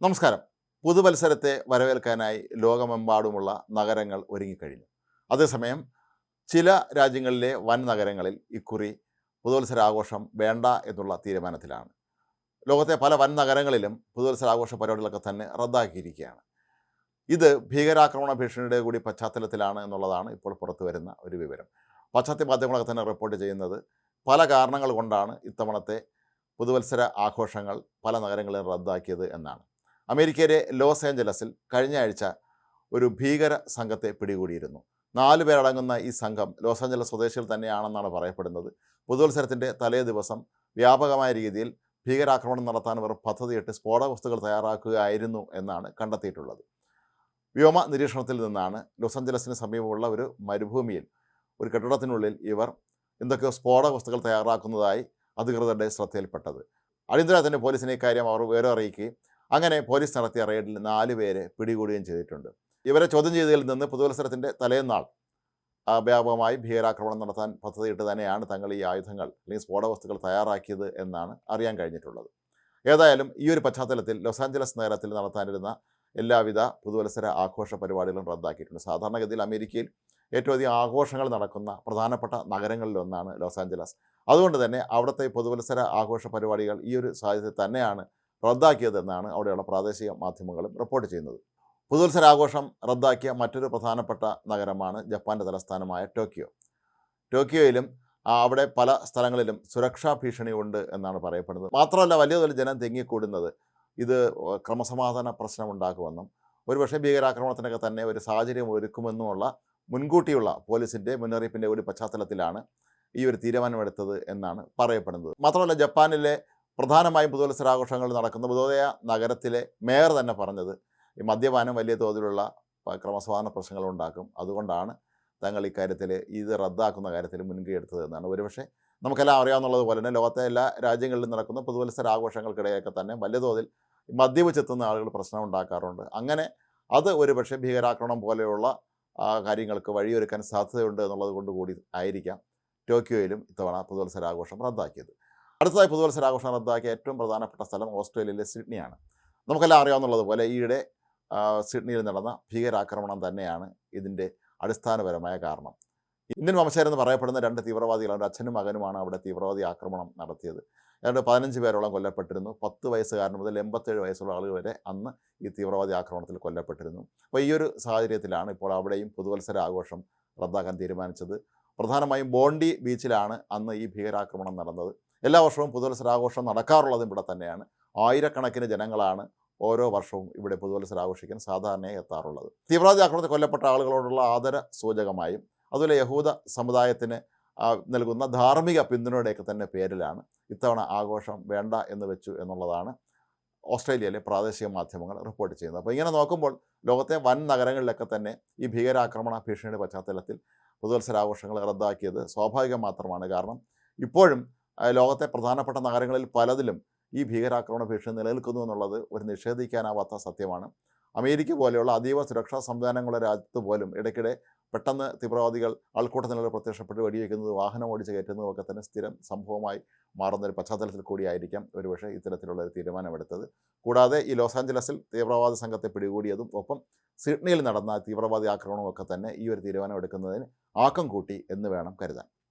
നമസ്കാരം. പുതുവത്സരത്തെ വരവേൽക്കാനായി ലോകമെമ്പാടുമുള്ള നഗരങ്ങൾ ഒരുങ്ങിക്കഴിഞ്ഞു. അതേസമയം ചില രാജ്യങ്ങളിലെ വൻ നഗരങ്ങളിൽ ഇക്കുറി പുതുവത്സരാഘോഷം വേണ്ട എന്നുള്ള തീരുമാനത്തിലാണ്. ലോകത്തെ പല വൻ നഗരങ്ങളിലും പുതുവത്സരാഘോഷ പരിപാടികളൊക്കെ തന്നെ റദ്ദാക്കിയിരിക്കുകയാണ്. ഇത് ഭീകരാക്രമണ ഭീഷണിയുടെ കൂടി പശ്ചാത്തലത്തിലാണ് എന്നുള്ളതാണ് ഇപ്പോൾ പുറത്തു വരുന്ന ഒരു വിവരം. പാശ്ചാത്യ മാധ്യമങ്ങളൊക്കെ തന്നെ റിപ്പോർട്ട് ചെയ്യുന്നത് പല കാരണങ്ങൾ കൊണ്ടാണ് ഇത്തവണത്തെ പുതുവത്സര ആഘോഷങ്ങൾ പല നഗരങ്ങളിൽ റദ്ദാക്കിയത് എന്നാണ്. അമേരിക്കയിലെ ലോസ് ഏഞ്ചലസിൽ കഴിഞ്ഞ ആഴ്ച ഒരു ഭീകര സംഘത്തെ പിടികൂടിയിരുന്നു. നാല് പേരടങ്ങുന്ന ഈ സംഘം ലോസ് ഏഞ്ചലസ് സ്വദേശികൾ തന്നെയാണെന്നാണ് പറയപ്പെടുന്നത്. പുതുവത്സരത്തിന്റെ തലേ ദിവസം വ്യാപകമായ രീതിയിൽ ഭീകരാക്രമണം നടത്താൻ അവർ പദ്ധതിയിട്ട് സ്ഫോടക വസ്തുക്കൾ തയ്യാറാക്കുകയായിരുന്നു എന്നാണ് കണ്ടെത്തിയിട്ടുള്ളത്. വ്യോമ നിരീക്ഷണത്തിൽ നിന്നാണ് ലോസ് ഏഞ്ചലസിന് സമീപമുള്ള ഒരു മരുഭൂമിയിൽ ഒരു കെട്ടിടത്തിനുള്ളിൽ ഇവർ എന്തൊക്കെയോ സ്ഫോടക വസ്തുക്കൾ തയ്യാറാക്കുന്നതായി അധികൃതരുടെ ശ്രദ്ധയിൽപ്പെട്ടത്. അടിയന്തര തന്നെ പോലീസിനെ ഇക്കാര്യം അവർ വിവരം അറിയിക്കുകയും അങ്ങനെ പോലീസ് നടത്തിയ റെയ്ഡിൽ നാല് പേരെ പിടികൂടുകയും ചെയ്തിട്ടുണ്ട്. ഇവരെ ചോദ്യം ചെയ്തതിൽ നിന്ന് പുതുവത്സരത്തിന്റെ തലേന്നാൾ വ്യാപകമായി ഭീകരാക്രമണം നടത്താൻ പദ്ധതിയിട്ട് തന്നെയാണ് തങ്ങൾ ഈ ആയുധങ്ങൾ അല്ലെങ്കിൽ സ്ഫോടക വസ്തുക്കൾ തയ്യാറാക്കിയത് എന്നാണ് അറിയാൻ കഴിഞ്ഞിട്ടുള്ളത്. ഏതായാലും ഈ ഒരു പശ്ചാത്തലത്തിൽ ലോസ് ആഞ്ചലസ് നഗരത്തിൽ നടത്താനിരുന്ന എല്ലാവിധ പുതുവത്സര ആഘോഷ പരിപാടികളും റദ്ദാക്കിയിട്ടുണ്ട്. സാധാരണഗതിയിൽ അമേരിക്കയിൽ ഏറ്റവും അധികം ആഘോഷങ്ങൾ നടക്കുന്ന പ്രധാനപ്പെട്ട നഗരങ്ങളിലൊന്നാണ് ലോസ് ആഞ്ചലസ്. അതുകൊണ്ട് തന്നെ അവിടുത്തെ പുതുവത്സര ആഘോഷ പരിപാടികൾ ഈ ഒരു സാഹചര്യത്തിൽ തന്നെയാണ് റദ്ദാക്കിയതെന്നാണ് അവിടെയുള്ള പ്രാദേശിക മാധ്യമങ്ങളും റിപ്പോർട്ട് ചെയ്യുന്നത്. പുതുവത്സരാഘോഷം റദ്ദാക്കിയ മറ്റൊരു പ്രധാനപ്പെട്ട നഗരമാണ് ജപ്പാന്റെ തലസ്ഥാനമായ ടോക്കിയോ. ടോക്കിയോയിലും അവിടെ പല സ്ഥലങ്ങളിലും സുരക്ഷാ ഭീഷണിയുണ്ട് എന്നാണ് പറയപ്പെടുന്നത്. മാത്രമല്ല വലിയ തോതിൽ ജനം തെങ്ങിക്കൂടുന്നത് ഇത് ക്രമസമാധാന പ്രശ്നമുണ്ടാക്കുമെന്നും ഒരുപക്ഷെ ഭീകരാക്രമണത്തിനൊക്കെ തന്നെ ഒരു സാഹചര്യം ഒരുക്കുമെന്നുമുള്ള മുൻകൂട്ടിയുള്ള പോലീസിന്റെ മുന്നറിയിപ്പിന്റെ കൂടി പശ്ചാത്തലത്തിലാണ് ഈ ഒരു തീരുമാനമെടുത്തത് എന്നാണ് പറയപ്പെടുന്നത്. മാത്രമല്ല ജപ്പാനിലെ പ്രധാനമായും പുതുവത്സരാഘോഷങ്ങൾ നടക്കുന്ന ബുധോദയ നഗരത്തിലെ മേയർ തന്നെ പറഞ്ഞത് ഈ മദ്യപാനം വലിയ തോതിലുള്ള ക്രമസമാധാന പ്രശ്നങ്ങൾ ഉണ്ടാക്കും. അതുകൊണ്ടാണ് തങ്ങൾ ഇക്കാര്യത്തിൽ ഇത് റദ്ദാക്കുന്ന കാര്യത്തിൽ മുൻകൈ എടുത്തത് എന്നാണ്. ഒരുപക്ഷെ നമുക്കെല്ലാം അറിയാവുന്നതുപോലെ തന്നെ ലോകത്തെ എല്ലാ രാജ്യങ്ങളിലും നടക്കുന്ന പുതുവത്സര ആഘോഷങ്ങൾക്കിടയിലൊക്കെ തന്നെ വലിയ തോതിൽ മദ്യപിച്ചെത്തുന്ന ആളുകൾ പ്രശ്നം ഉണ്ടാക്കാറുണ്ട്. അങ്ങനെ അത് ഒരുപക്ഷെ ഭീകരാക്രമണം പോലെയുള്ള കാര്യങ്ങൾക്ക് വഴിയൊരുക്കാൻ സാധ്യതയുണ്ട് എന്നുള്ളത് കൊണ്ട് കൂടി ആയിരിക്കാം ടോക്കിയോയിലും ഇത്തവണ പുതുവത്സരാഘോഷം റദ്ദാക്കിയത്. അടുത്തതായി പുതുവത്സരാഘോഷം റദ്ദാക്കിയ ഏറ്റവും പ്രധാനപ്പെട്ട സ്ഥലം ഓസ്ട്രേലിയയിലെ സിഡ്നിയാണ്. നമുക്കെല്ലാം അറിയാവുന്നതുപോലെ ഈയിടെ സിഡ്നിയിൽ നടന്ന ഭീകരാക്രമണം തന്നെയാണ് ഇതിന്റെ അടിസ്ഥാനപരമായ കാരണം. ഇന്ത്യൻ വംശജരെന്ന് പറയപ്പെടുന്ന രണ്ട് തീവ്രവാദികളാണ് അവരുടെ അച്ഛനും മകനുമാണ് അവിടെ തീവ്രവാദി ആക്രമണം നടത്തിയത്. ഏതാണ്ട് പതിനഞ്ച് പേരോളം കൊല്ലപ്പെട്ടിരുന്നു. പത്ത് വയസ്സുകാരൻ മുതൽ എൺപത്തേഴ് വയസ്സുള്ള ആളുകൾ വരെ അന്ന് ഈ തീവ്രവാദി ആക്രമണത്തിൽ കൊല്ലപ്പെട്ടിരുന്നു. അപ്പോൾ ഈ ഒരു സാഹചര്യത്തിലാണ് ഇപ്പോൾ അവിടെയും പുതുവത്സര ആഘോഷം റദ്ദാക്കാൻ തീരുമാനിച്ചത്. പ്രധാനമായും ബോണ്ടി ബീച്ചിലാണ് അന്ന് ഈ ഭീകരാക്രമണം നടന്നത്. എല്ലാ വർഷവും പുതുവത്സരാഘോഷം നടക്കാറുള്ളതും ഇവിടെ തന്നെയാണ്. ആയിരക്കണക്കിന് ജനങ്ങളാണ് ഓരോ വർഷവും ഇവിടെ പുതുവത്സരം ആഘോഷിക്കാൻ സാധാരണയായി എത്താറുള്ളത്. തീവ്രവാദി ആക്രമണത്തിൽ കൊല്ലപ്പെട്ട ആളുകളോടുള്ള ആദര സൂചകമായും അതുപോലെ യഹൂദ സമുദായത്തിന് നൽകുന്ന ധാർമ്മിക പിന്തുണയുടെയൊക്കെ തന്നെ പേരിലാണ് ഇത്തവണ ആഘോഷം വേണ്ട എന്ന് വെച്ചു എന്നുള്ളതാണ് ഓസ്ട്രേലിയയിലെ പ്രാദേശിക മാധ്യമങ്ങൾ റിപ്പോർട്ട് ചെയ്യുന്നത്. അപ്പോൾ ഇങ്ങനെ നോക്കുമ്പോൾ ലോകത്തെ വൻ നഗരങ്ങളിലൊക്കെ തന്നെ ഈ ഭീകരാക്രമണ ഭീഷണിയുടെ പശ്ചാത്തലത്തിൽ പുതുവത്സരാഘോഷങ്ങൾ റദ്ദാക്കിയത് സ്വാഭാവികം മാത്രമാണ്. കാരണം ഇപ്പോഴും ലോകത്തെ പ്രധാനപ്പെട്ട നഗരങ്ങളിൽ പലതിലും ഈ ഭീകരാക്രമണ ഭീഷണി നിലനിൽക്കുന്നു എന്നുള്ളത് ഒരു നിഷേധിക്കാനാവാത്ത സത്യമാണ്. അമേരിക്ക പോലെയുള്ള അതീവ സുരക്ഷാ സംവിധാനങ്ങളുടെ രാജ്യത്ത് പോലും ഇടയ്ക്കിടെ പെട്ടെന്ന് തീവ്രവാദികൾ ആൾക്കൂട്ടത്തിനുള്ള പ്രത്യക്ഷപ്പെട്ട് വെടിവെക്കുന്നത് വാഹനം ഓടിച്ച് കയറ്റുന്നതും ഒക്കെ തന്നെ സ്ഥിരം സംഭവമായി മാറുന്ന ഒരു പശ്ചാത്തലത്തിൽ കൂടിയായിരിക്കാം ഒരുപക്ഷെ ഇത്തരത്തിലുള്ള ഒരു തീരുമാനമെടുത്തത്. കൂടാതെ ഈ ലോസ് ആഞ്ചലസിൽ തീവ്രവാദ സംഘത്തെ പിടികൂടിയതും ഒപ്പം സിഡ്നിയിൽ നടന്ന തീവ്രവാദി ആക്രമണവും ഒക്കെ തന്നെ ഈ ഒരു തീരുമാനം എടുക്കുന്നതിന് ആക്കം കൂട്ടി എന്ന് വേണം കരുതാൻ.